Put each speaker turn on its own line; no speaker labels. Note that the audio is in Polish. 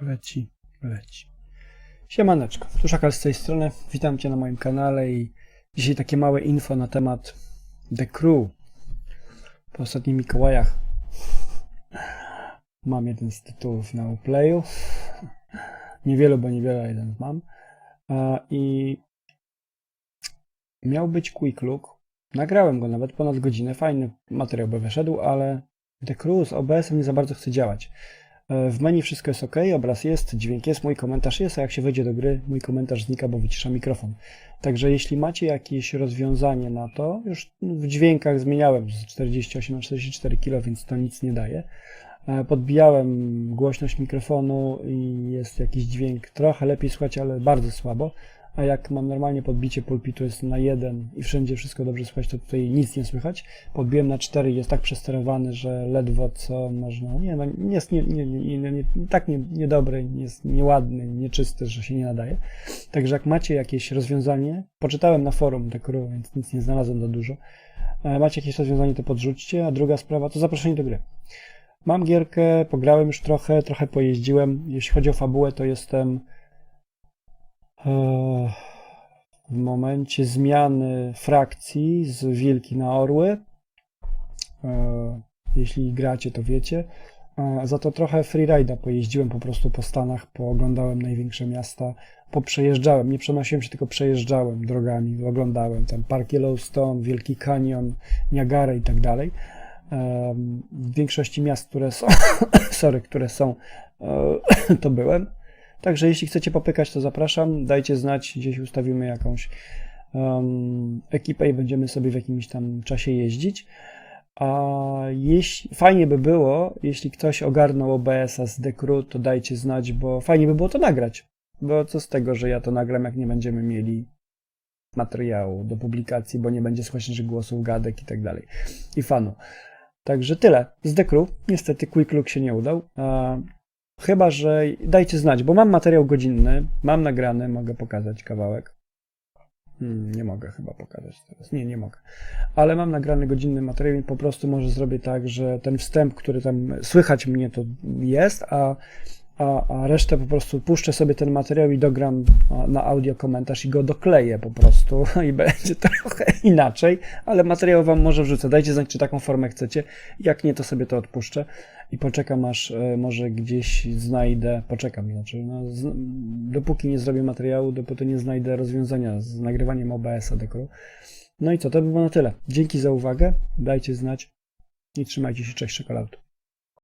Leci, leci. Siemaneczko, tu Szakal z tej strony. Witam Cię na moim kanale i dzisiaj takie małe info na temat The Crew. Po ostatnich Mikołajach mam jeden z tytułów na Uplayu. Niewielu, bo niewiele, jeden mam. I miał być Quick Look. Nagrałem go nawet ponad godzinę. Fajny materiał by wyszedł, ale The Crew z OBS-em nie za bardzo chce działać. E, W menu wszystko jest ok, obraz jest, dźwięk jest, mój komentarz jest, a jak się wejdzie do gry, mój komentarz znika, bo wycisza mikrofon. Także jeśli macie jakieś rozwiązanie na to, już w dźwiękach zmieniałem z 48 na 44 kg, więc to nic nie daje. E, Podbijałem głośność mikrofonu i jest jakiś dźwięk trochę lepiej słychać, ale bardzo słabo. A jak mam normalnie podbicie pulpitu jest na 1 i wszędzie wszystko dobrze słychać, to tutaj nic nie słychać. Podbiłem na 4 i jest tak przesterowany, że ledwo co można. Nie, no, jest nie, nie, nie, nie, nie, tak nie, niedobry, jest nieładny, nieczysty, że się nie nadaje. Także jak macie jakieś rozwiązanie, poczytałem na forum Dekuru, więc nic nie znalazłem za dużo. E, Macie jakieś rozwiązanie, to podrzućcie. A druga sprawa to zaproszenie do gry. Mam gierkę, pograłem już trochę, trochę pojeździłem. Jeśli chodzi o fabułę, to jestem w momencie zmiany frakcji z wilki na orły. E, Jeśli gracie, to wiecie. E, Za to trochę freeride'a pojeździłem po prostu po Stanach, pooglądałem największe miasta, poprzejeżdżałem, nie przenosiłem się, tylko przejeżdżałem drogami, oglądałem tam Park Yellowstone, Wielki Canyon, Niagarę i tak dalej. W większości miast, które są, sorry, które są, e, to byłem. Także jeśli chcecie popykać, to zapraszam. Dajcie znać, gdzieś ustawimy jakąś um, ekipę i będziemy sobie w jakimś tam czasie jeździć. A jeśli, fajnie by było, jeśli ktoś ogarnął OBS-a z Decru, to dajcie znać, bo fajnie by było to nagrać. Bo co z tego, że ja to nagram, jak nie będziemy mieli materiału do publikacji, bo nie będzie naszych głosów, gadek i tak dalej. I fanu. Także tyle z Decru. Niestety Quick Look się nie udał. Chyba, że dajcie znać, bo mam materiał godzinny, mam nagrany, mogę pokazać kawałek. Hmm, nie mogę chyba pokazać teraz. Nie, nie mogę. Ale mam nagrany godzinny materiał i po prostu może zrobię tak, że ten wstęp, który tam słychać mnie to jest, a, a, a resztę po prostu puszczę sobie ten materiał i dogram na audio komentarz i go dokleję po prostu i będzie trochę inaczej, ale materiał wam może wrzucę. Dajcie znać, czy taką formę chcecie. Jak nie, to sobie to odpuszczę i poczekam aż e, może gdzieś znajdę, poczekam, znaczy no, z, dopóki nie zrobię materiału, dopóki nie znajdę rozwiązania z nagrywaniem OBS-a Dekru. No i co, to by było na tyle. Dzięki za uwagę, dajcie znać i trzymajcie się, cześć, czekolad.